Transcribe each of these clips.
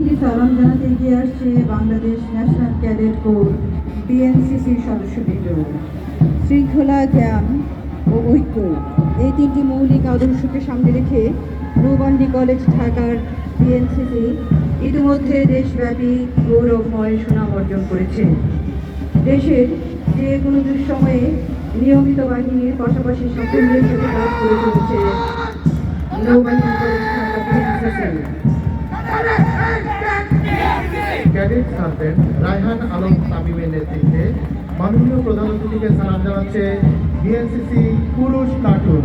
সালাম জানাতে এগিয়ে আসছে বাংলাদেশ ন্যাশনাল ক্যাডেট কোর বিএনসিসির সদস্যবৃন্দ শৃঙ্খলা জ্ঞান ও ঐক্য। এই তিনটি মৌলিক আদর্শকে সামনে রেখে নৌবাহিনী কলেজ ঢাকার বিএনসিসি ইতিমধ্যে দেশব্যাপী গৌরবময় সুনাম অর্জন করেছে। দেশের যে কোনো দুঃসময়ে নিয়মিত বাহিনীর পাশাপাশি সাফল্যের সাথে কাজ করে চলেছে নৌবাহিনী ক্যাডেট সার্জেন্ট রায়হান আলম তামিমের নেতৃত্বে মাননীয় প্রধান অতিথিকে সালাম জানাচ্ছে বিএনসিসি পুরুষ প্লাটুন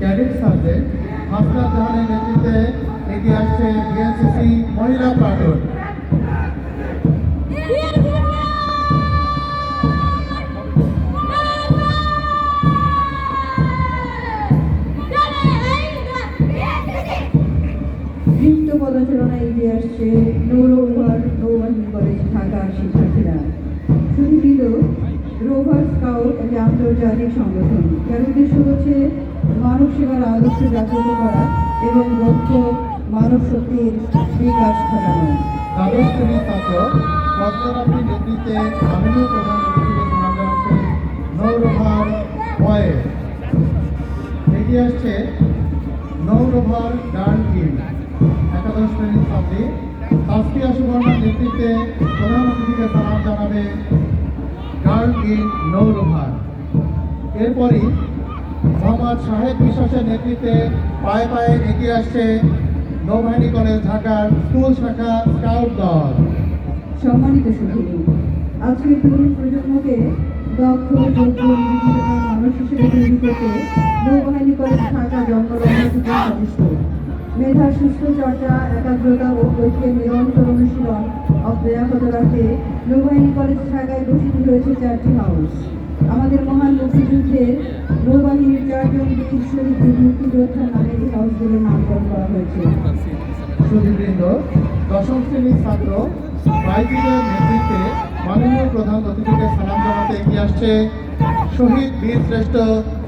ক্যাডেট সার্জেন্ট হাসনাত জাহানের নেতৃত্বে এগিয়ে আসছে বিএনসিসি মহিলা প্লাটুন নৃত্য পদচারণায় এগিয়ে আসছে নৌর ওভার নৌবাহিনী কলেজ ঢাকার শিক্ষার্থীরা। সুদীপিত রোভার স্কাউট একটি আন্তর্জাতিক সংগঠন। যার উদ্দেশ্য হচ্ছে মানব সেবার আদর্শ জাগ্রত করা এবং দক্ষ মানব শক্তির বিকাশ ঘটানো। নৌরভার ভয়ে নৌরভার একাদশ শ্রেণির ছাত্রী তাস্কিয়া সুবর্ণার নেতৃত্বে প্রধান অতিথিকে সালাম জানাবে গার্ল ইন নৌরভার এরপরই মোহাম্মদ শাহেদ বিশ্বাসের নেতৃত্বে পায়ে পায়ে এগিয়ে আসছে নৌবাহিনী কলেজ ঢাকার স্কুল শাখা স্কাউট দল। সম্মানিত সুধী আজকের তরুণ প্রজন্মকে দক্ষ, যোগ্য মানুষ হিসেবে তৈরি করতে নৌবাহিনী কলেজ ঢাকা থেকে সদস্য মেধা, সুস্থ চর্চা, একাগ্রতা ও ঐক্যের নিরন্তর অনুশীলন অব্যাহত রাখতে নৌবাহিনী কলেজ ঢাকায় গঠিত হয়েছে চারটি হাউস আমাদের মহান মুক্তিযুদ্ধের নৌবাহিনীর চারজন বীর শহীদ মুক্তিযোদ্ধা নামে এই হাউসগুলোর নামকরণ করা হয়েছে। সুধীবৃন্দ দশম শ্রেণির ছাত্র বাইজিদের নেতৃত্বে মাননীয় প্রধান অতিথিকে সালাম জানাতে এগিয়ে আসছে শহীদ বীর শ্রেষ্ঠ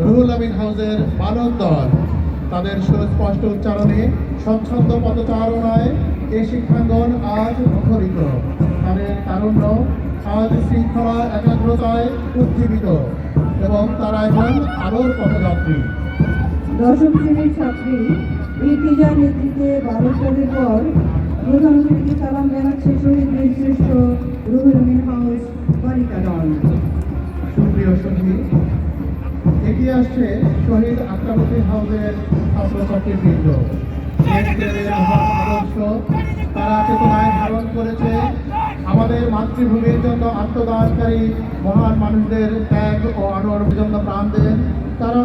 রুহুল আমিন হাউসের মানব দল। তাদের সুস্পষ্ট উচ্চারণে স্বচ্ছন্দ পদচারণায় এই শিক্ষাঙ্গন আজ মুখরিত। তাদের তারুণ্য আজ শৃঙ্খলা একাগ্রতায় উজ্জীবিত এবং তারা এখন আলোর পথযাত্রী। দশম শ্রেণির ছাত্রী ইতিজার নেতৃত্বে বারো পদের পর প্রধানমন্ত্রীকে সালাম জানাচ্ছে শহীদ বীরশ্রেষ্ঠ রুহুল আমিন হাউস বালিকা দল। সুপ্রিয় সঙ্গী এগিয়ে আসছে শহীদ আক্রামতি হাউসের ছাত্রছাত্রী বৃন্দ। তারা চেতনায় ধারণ করেছে। আমাদের মাতৃভূমির জন্য আত্মদানকারী মহান মানুষদের ত্যাগ ও আনোয়ার জন্য প্রাণ দেন। তারা